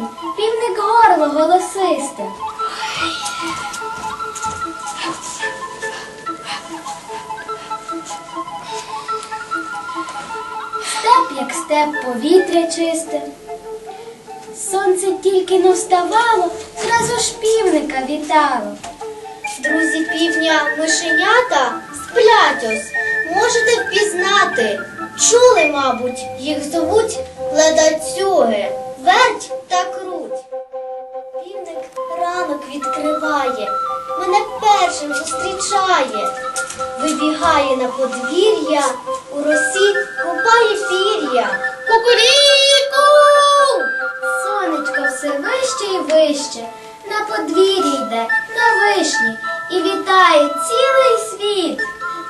півень, півник горло голосисте. Степ, як степ, повітря чисте. Сонце тільки не вставало, зразу ж півника вітало. Друзі півня мишенята сплять ось. Можете впізнати. Чули, мабуть, їх зовуть ледацюги. Верть відкриває, мене першим зустрічає. Вибігає на подвір'я, у росі купає пір'я. Кукуріку! Сонечко все вище і вище, на подвір'ї йде, на вишні, і вітає цілий світ.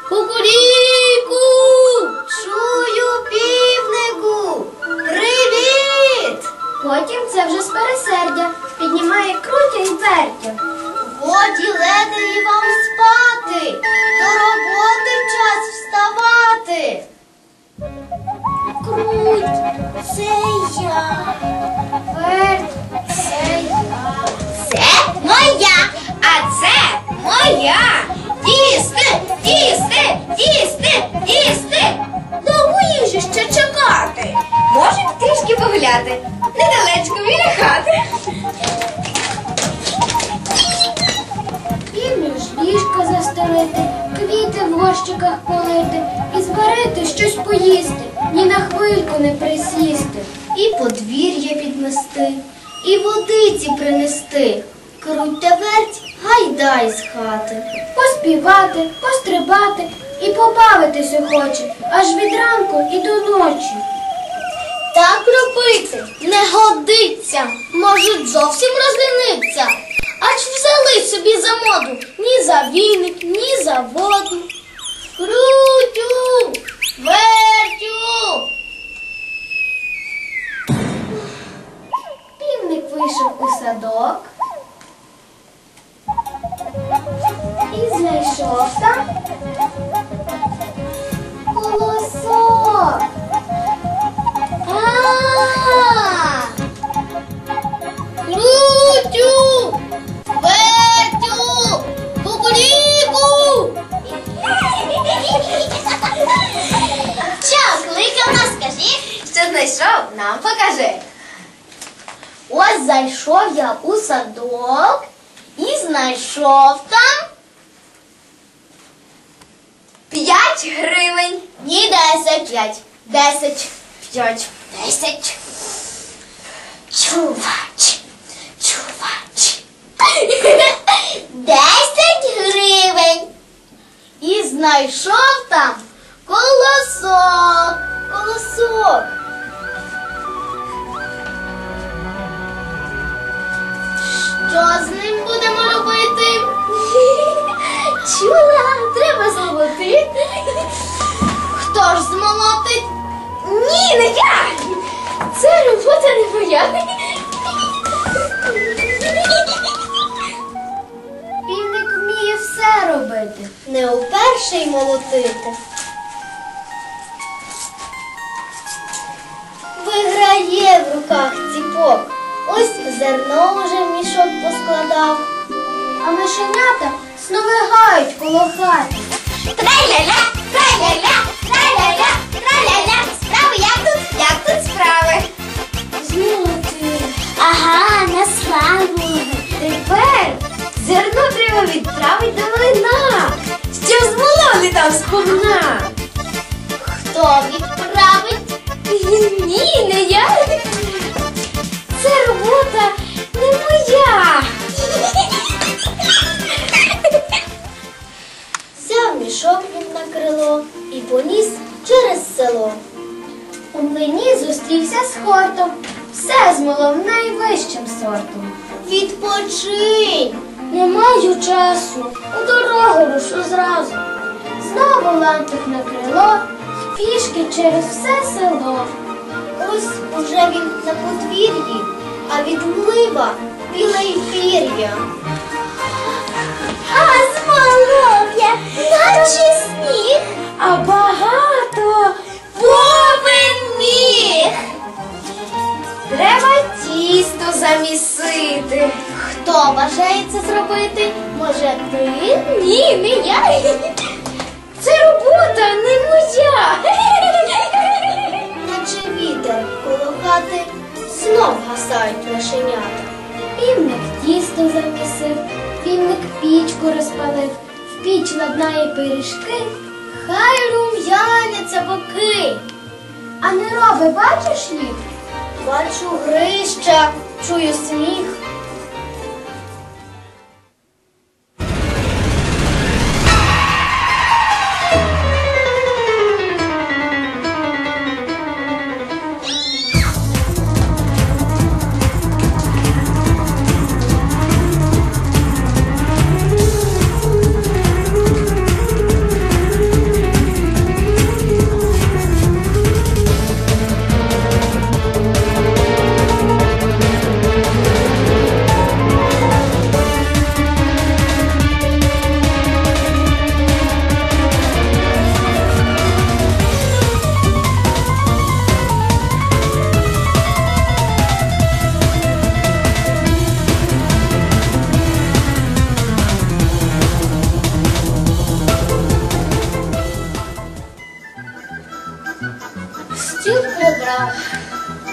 Кукуріку! Чую півнику! Привіт! Потім це вже з пересердя, піднімає крутя і вертя. Годі ледері вам спати, до роботи час вставати. Круть, це я. Верть, це я. Це моя, а це моя. Їсти, їсти, їсти, їсти. Довго їжі ще чекати. Можемо трішки погуляти. Недалечко біля хати. Ж застелити, квіти в горщиках полити і зварити щось поїсти, ні на хвильку не присісти. І подвір'я підмести, і водиці принести. Круть та верть, гайдай з хати. Поспівати, пострибати і побавитися хоче, аж від ранку і до ночі. Так робити не годиться, можуть зовсім розліниться. Аж взяли собі за моду ні за віник, ні за воду. Крутю, вертю. Півник вийшов у садок і знайшов там знайшов, нам покажи. Ось зайшов я у садок і знайшов там П'ять гривень. ні десять. П'ять. Десять. П'ять. Десять. Чувач. Хто ж змолотить? Ні, не я. Це робота не моя. Півник вміє все робити. Не вперше й молотити. Виграє в руках ціпок. Ось зерно уже в мішок поскладав. А мишенята сновигають коло хати. Траля-ля, траля-ля, траля-ля, траля-ля. Справи як тут? Як тут справи? Ага, на славу. Мішок він на крило і поніс через село. У млині зустрівся з хортом. Все змолов найвищим сортом. Відпочинь. Не маю часу, у дорогу рушу зразу. Знову лантух на крило, пішки через все село. Ось уже він на подвір'ї, а від млива біле й пір'я. А змолов Наче сніг, а багато повинних. Треба тісто замісити. Хто бажає це зробити? Може ти? Ні, не я. Це робота не моя. Наче вітер колохати, знов гасають лишенята. Півник тісто замісив, півник пічку розпалив піч ладнає пиріжки, хай рум'яняться боки. А не роби, бачиш їх? Бачу грища, чую сміх.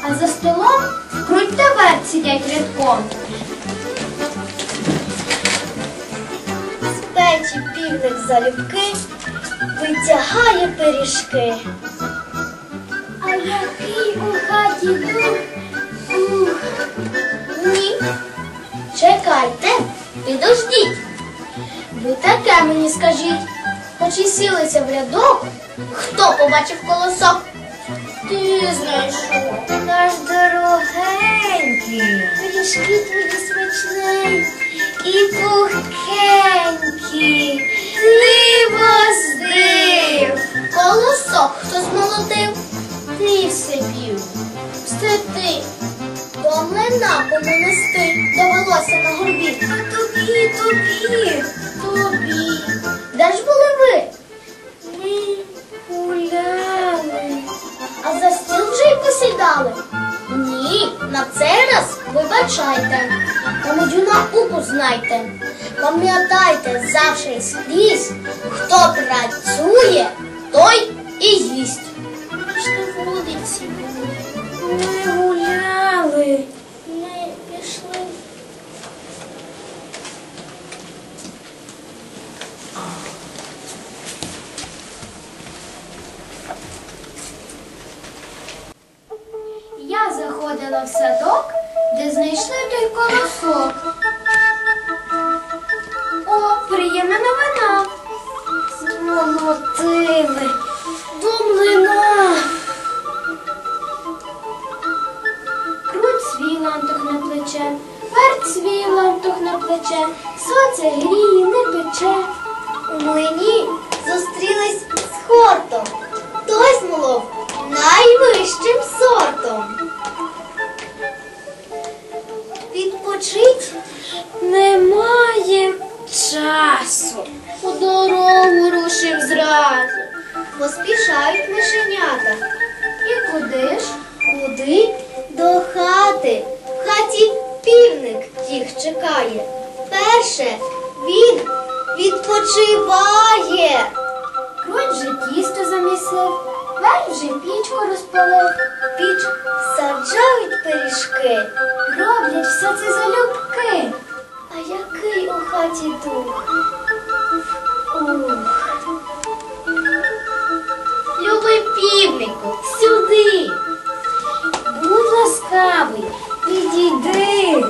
А за столом круть та верть сидять рядком. з печі півник залюбки, витягає пиріжки. А який у хаті дух, ух, Ні. Чекайте, підождіть. Ви таке мені скажіть. Хоч і сілися в рядок, хто побачив колосок? Ти знайшов. наш дорогенький, Пиріжки твої смачненькі. і пухенький, диво здив. Колосок хто змолотив? Ти все пів. Все ти. До млина кому нести довелося на горбі. А тобі, Тобі. Науку знайте. Пам'ятайте завжди скрізь, хто працює, той і їсть. Що вулиці були, хаті дух? Ух. Любий півнику, сюди. Будь ласкавий, підійди.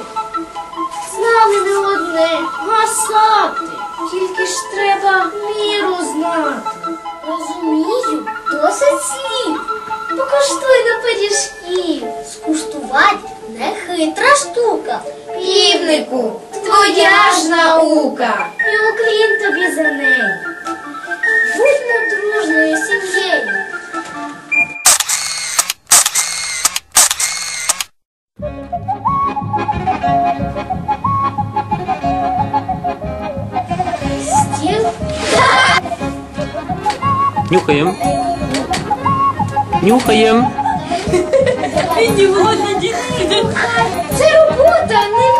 З нами не одне гасати. Тільки ж треба Міру знати. Розумію, досить слів. Покуштуй на пиріжків. Скуштувати не хитра штука. Півнику, твоя ж наука. І уклін тобі за неї. Будьмо дружною сім'єю. Стіл Нюхаємо. Нюхаємо. Це робота, не